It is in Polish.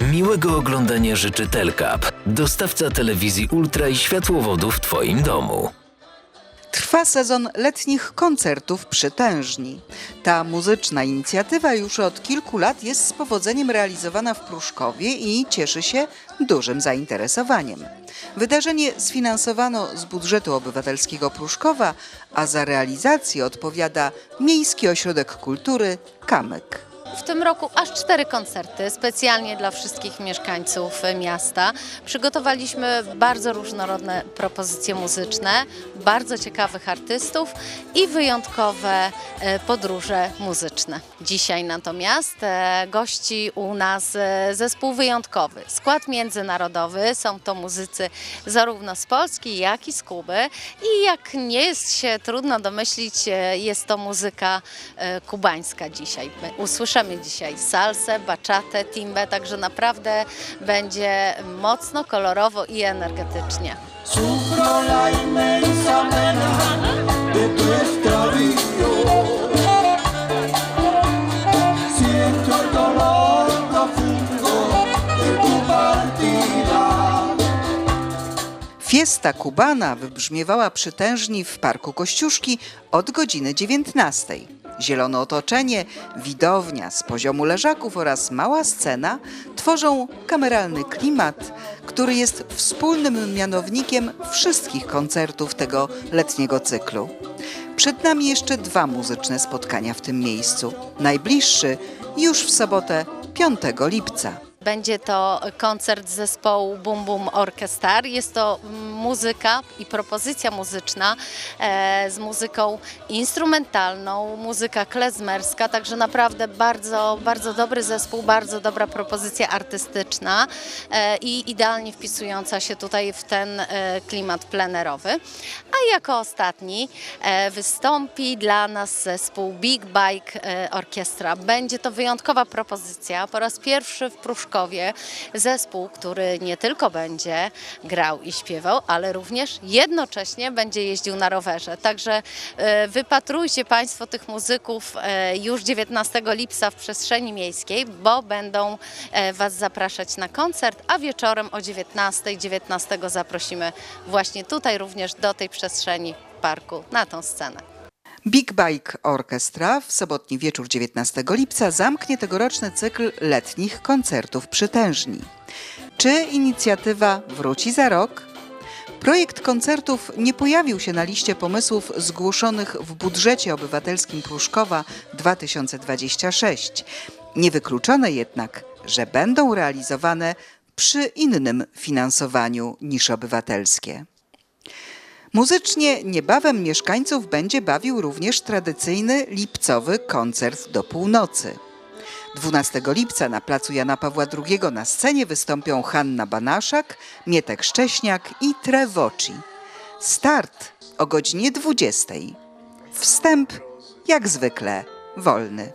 Miłego oglądania życzy Telkap, dostawca telewizji Ultra i światłowodów w Twoim domu. Trwa sezon letnich koncertów przytężni. Ta muzyczna inicjatywa już od kilku lat jest z powodzeniem realizowana w Pruszkowie i cieszy się dużym zainteresowaniem. Wydarzenie sfinansowano z budżetu obywatelskiego Pruszkowa, a za realizację odpowiada Miejski Ośrodek Kultury Kamyk. W tym roku aż cztery koncerty specjalnie dla wszystkich mieszkańców miasta. Przygotowaliśmy bardzo różnorodne propozycje muzyczne, bardzo ciekawych artystów i wyjątkowe e, podróże muzyczne. Dzisiaj natomiast e, gości u nas e, zespół wyjątkowy, skład międzynarodowy. Są to muzycy zarówno z Polski, jak i z Kuby. I jak nie jest się trudno domyślić, jest to muzyka kubańska dzisiaj. My Usłyszymy dzisiaj salsę, bachatę, timbę, także naprawdę będzie mocno, kolorowo i energetycznie. Fiesta Kubana wybrzmiewała przytężni w Parku Kościuszki od godziny 19. Zielone otoczenie, widownia z poziomu leżaków oraz mała scena tworzą kameralny klimat, który jest wspólnym mianownikiem wszystkich koncertów tego letniego cyklu. Przed nami jeszcze dwa muzyczne spotkania w tym miejscu. Najbliższy już w sobotę 5 lipca. Będzie to koncert zespołu Boom Boom Orchestra. Jest to muzyka i propozycja muzyczna e, z muzyką instrumentalną, muzyka klezmerska, także naprawdę bardzo, bardzo dobry zespół, bardzo dobra propozycja artystyczna e, i idealnie wpisująca się tutaj w ten e, klimat plenerowy. A jako ostatni wystąpi dla nas zespół Big Bike Orkiestra. Będzie to wyjątkowa propozycja. Po raz pierwszy w Pruszkowie zespół, który nie tylko będzie grał i śpiewał, ale również jednocześnie będzie jeździł na rowerze. Także e, wypatrujcie Państwo tych muzyków e, już 19 lipca w przestrzeni miejskiej, bo będą e, Was zapraszać na koncert, a wieczorem o 19, 19 zaprosimy właśnie tutaj również do tej przestrzeni parku, na tą scenę. Big Bike Orchestra w sobotni wieczór 19 lipca zamknie tegoroczny cykl letnich koncertów przytężni. Czy inicjatywa wróci za rok? Projekt koncertów nie pojawił się na liście pomysłów zgłoszonych w budżecie obywatelskim Pruszkowa 2026. Niewykluczone jednak, że będą realizowane przy innym finansowaniu niż obywatelskie. Muzycznie niebawem mieszkańców będzie bawił również tradycyjny lipcowy koncert do północy. 12 lipca na placu Jana Pawła II na scenie wystąpią Hanna Banaszak, Mietek Szcześniak i Trevoci. Start o godzinie 20. Wstęp jak zwykle wolny.